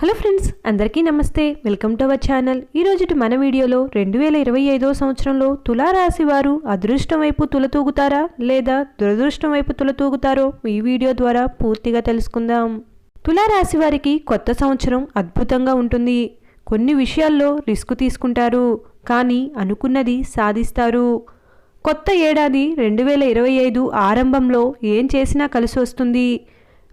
Hello friends అందరికీ నమస్తే. Welcome to our channel. ఈరోజుటి మన వీడియోలో రెండు వేల ఇరవై ఐదో సంవత్సరంలో తులారాశి వారు అదృష్టం వైపు తులతూగుతారా లేదా దురదృష్టం వైపు తులతూగుతారో ఈ వీడియో ద్వారా పూర్తిగా తెలుసుకుందాం. తులారాశి వారికి కొత్త సంవత్సరం అద్భుతంగా ఉంటుంది. కొన్ని విషయాల్లో రిస్క్ తీసుకుంటారు కానీ అనుకున్నది సాధిస్తారు. కొత్త ఏడాది రెండు వేల ఇరవై ఐదు ఆరంభంలో ఏం చేసినా కలిసి వస్తుంది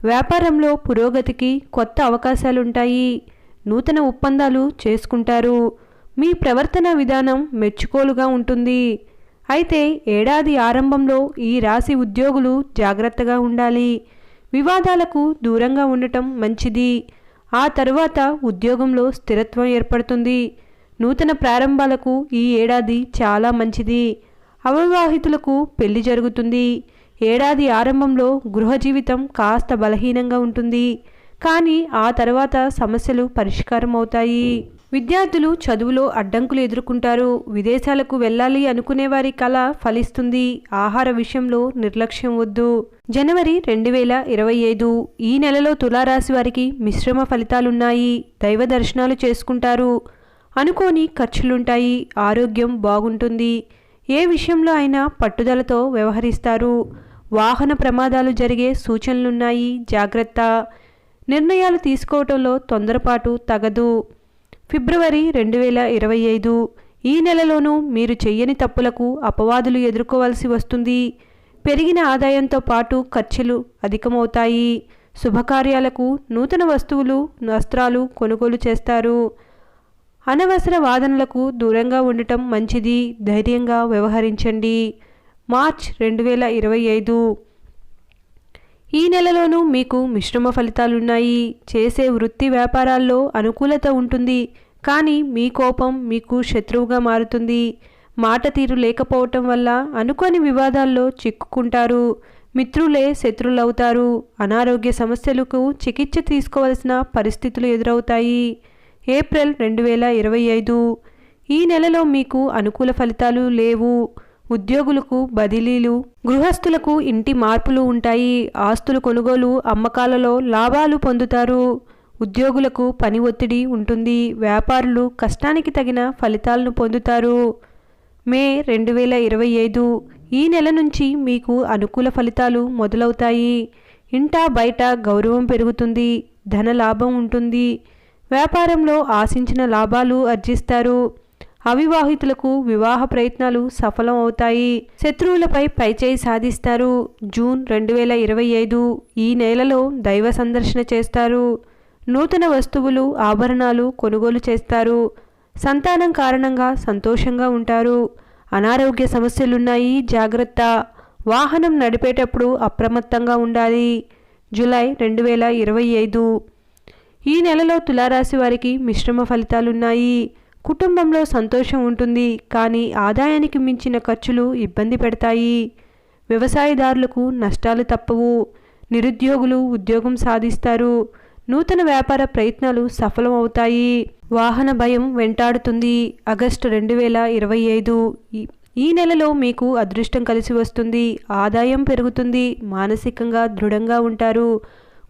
వ్యాపారంలో పురోగతికి కొత్త అవకాశాలుంటాయి. నూతన ఒప్పందాలు చేసుకుంటారు. మీ ప్రవర్తన విధానం మెచ్చుకోలుగా ఉంటుంది. అయితే ఏడాది ఆరంభంలో ఈ రాశి ఉద్యోగులు జాగ్రత్తగా ఉండాలి. వివాదాలకు దూరంగా ఉండటం మంచిది. ఆ తరువాత ఉద్యోగంలో స్థిరత్వం ఏర్పడుతుంది. నూతన ప్రారంభాలకు ఈ ఏడాది చాలా మంచిది. అవివాహితులకు పెళ్ళి జరుగుతుంది. ఏడాది ఆరంభంలో గృహ జీవితం కాస్త బలహీనంగా ఉంటుంది. కానీ ఆ తర్వాత సమస్యలు పరిష్కారం అవుతాయి. విద్యార్థులు చదువులో అడ్డంకులు ఎదుర్కొంటారు. విదేశాలకు వెళ్ళాలి అనుకునే వారి కళ ఫలిస్తుంది. ఆహార విషయంలో నిర్లక్ష్యం వద్దు. జనవరి రెండు వేల ఇరవై ఐదు ఈ నెలలో తులారాశి వారికి మిశ్రమ ఫలితాలున్నాయి. దైవ దర్శనాలు చేసుకుంటారు. అనుకోని ఖర్చులుంటాయి. ఆరోగ్యం బాగుంటుంది. ఏ విషయంలో అయినా పట్టుదలతో వ్యవహరిస్తారు. వాహన ప్రమాదాలు జరిగే సూచనలున్నాయి. జాగ్రత్త. నిర్ణయాలు తీసుకోవటంలో తొందరపాటు తగదు. ఫిబ్రవరి రెండు వేల ఇరవై ఐదు. ఈ నెలలోనూ మీరు చెయ్యని తప్పులకు అపవాదులు ఎదుర్కోవాల్సి వస్తుంది. పెరిగిన ఆదాయంతో పాటు ఖర్చులు అధికమవుతాయి. శుభకార్యాలకు నూతన వస్తువులు వస్త్రాలు కొనుగోలు చేస్తారు. అనవసర వాదనలకు దూరంగా ఉండటం మంచిది. ధైర్యంగా వ్యవహరించండి. మార్చ్ రెండు వేల ఇరవై ఐదు. ఈ నెలలోనూ మీకు మిశ్రమ ఫలితాలున్నాయి. చేసే వృత్తి వ్యాపారాల్లో అనుకూలత ఉంటుంది. కానీ మీ కోపం మీకు శత్రువుగా మారుతుంది. మాట తీరు లేకపోవటం వల్ల అనుకోని వివాదాల్లో చిక్కుకుంటారు. మిత్రులే శత్రులవుతారు. అనారోగ్య సమస్యలకు చికిత్స తీసుకోవాల్సిన పరిస్థితులు ఎదురవుతాయి. ఏప్రిల్ రెండు వేల ఇరవై ఐదు. ఈ నెలలో మీకు అనుకూల ఫలితాలు లేవు. ఉద్యోగులకు బదిలీలు గృహస్థులకు ఇంటి మార్పులు ఉంటాయి ఆస్తులు కొనుగోలు అమ్మకాలలో లాభాలు పొందుతారు. ఉద్యోగులకు పని ఒత్తిడి ఉంటుంది వ్యాపారులు కష్టానికి తగిన ఫలితాలను పొందుతారు. మే రెండు వేల ఇరవై ఐదు ఈ నెల నుంచి మీకు అనుకూల ఫలితాలు మొదలవుతాయి. ఇంటా బయట గౌరవం పెరుగుతుంది ధన లాభం ఉంటుంది. వ్యాపారంలో ఆశించిన లాభాలు అర్జిస్తారు అవివాహితులకు వివాహ ప్రయత్నాలు సఫలం అవుతాయి. శత్రువులపై పైచేయి సాధిస్తారు. జూన్ రెండు వేల ఇరవై ఐదు ఈ నెలలో దైవ సందర్శన చేస్తారు. నూతన వస్తువులు ఆభరణాలు కొనుగోలు చేస్తారు. సంతానం కారణంగా సంతోషంగా ఉంటారు. అనారోగ్య సమస్యలున్నాయి జాగ్రత్త. వాహనం నడిపేటప్పుడు అప్రమత్తంగా ఉండాలి. జూలై రెండు వేల ఇరవై ఐదు ఈ నెలలో తులారాశి వారికి మిశ్రమ ఫలితాలున్నాయి. కుటుంబంలో సంతోషం ఉంటుంది కానీ ఆదాయానికి మించిన ఖర్చులు ఇబ్బంది పెడతాయి. వ్యవసాయదారులకు నష్టాలు తప్పవు. నిరుద్యోగులు ఉద్యోగం సాధిస్తారు. నూతన వ్యాపార ప్రయత్నాలు సఫలమవుతాయి. వాహన భయం వెంటాడుతుంది. ఆగస్టు రెండు వేల ఇరవై ఐదు ఈ నెలలో మీకు అదృష్టం కలిసి వస్తుంది. ఆదాయం పెరుగుతుంది. మానసికంగా దృఢంగా ఉంటారు.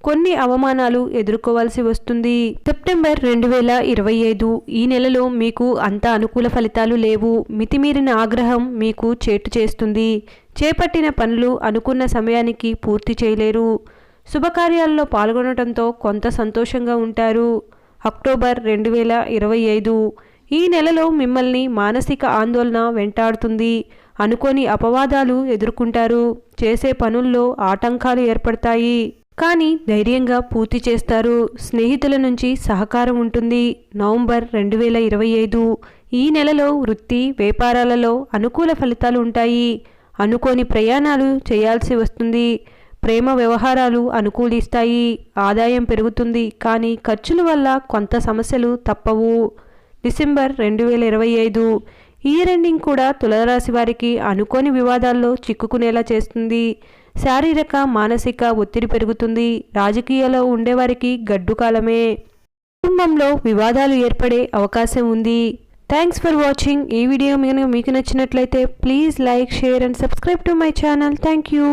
కొన్ని అవమానాలు ఎదుర్కోవాల్సి వస్తుంది. సెప్టెంబర్ రెండు వేల ఇరవై ఐదు ఈ నెలలో మీకు అంత అనుకూల ఫలితాలు లేవు. మితిమీరిన ఆగ్రహం మీకు చేటు చేస్తుంది. చేపట్టిన పనులు అనుకున్న సమయానికి పూర్తి చేయలేరు. శుభకార్యాల్లో పాల్గొనడంతో కొంత సంతోషంగా ఉంటారు. అక్టోబర్ రెండు వేల ఇరవై ఐదు ఈ నెలలో మిమ్మల్ని మానసిక ఆందోళన వెంటాడుతుంది. అనుకోని అపవాదాలు ఎదుర్కొంటారు. చేసే పనుల్లో ఆటంకాలు ఏర్పడతాయి. కానీ ధైర్యంగా పూర్తి చేస్తారు. స్నేహితుల నుంచి సహకారం ఉంటుంది. నవంబర్ రెండు వేల ఇరవై ఐదు ఈ నెలలో వృత్తి వ్యాపారాలలో అనుకూల ఫలితాలు ఉంటాయి. అనుకోని ప్రయాణాలు చేయాల్సి వస్తుంది. ప్రేమ వ్యవహారాలు అనుకూలిస్తాయి. ఆదాయం పెరుగుతుంది. కానీ ఖర్చుల వల్ల కొంత సమస్యలు తప్పవు. డిసెంబర్ రెండు వేల ఇరవై ఐదు ఈ రెండింగ్ కూడా తులరాశి వారికి అనుకోని వివాదాల్లో చిక్కుకునేలా చేస్తుంది. శారీరక మానసిక ఒత్తిడి పెరుగుతుంది. రాజకీయాల్లో ఉండేవారికి గడ్డు కాలమే. కుటుంబంలో వివాదాలు ఏర్పడే అవకాశం ఉంది. థ్యాంక్స్ ఫర్ వాచింగ్ ఈ వీడియో మీకు నచ్చినట్లయితే please like share and subscribe to my channel. Thank you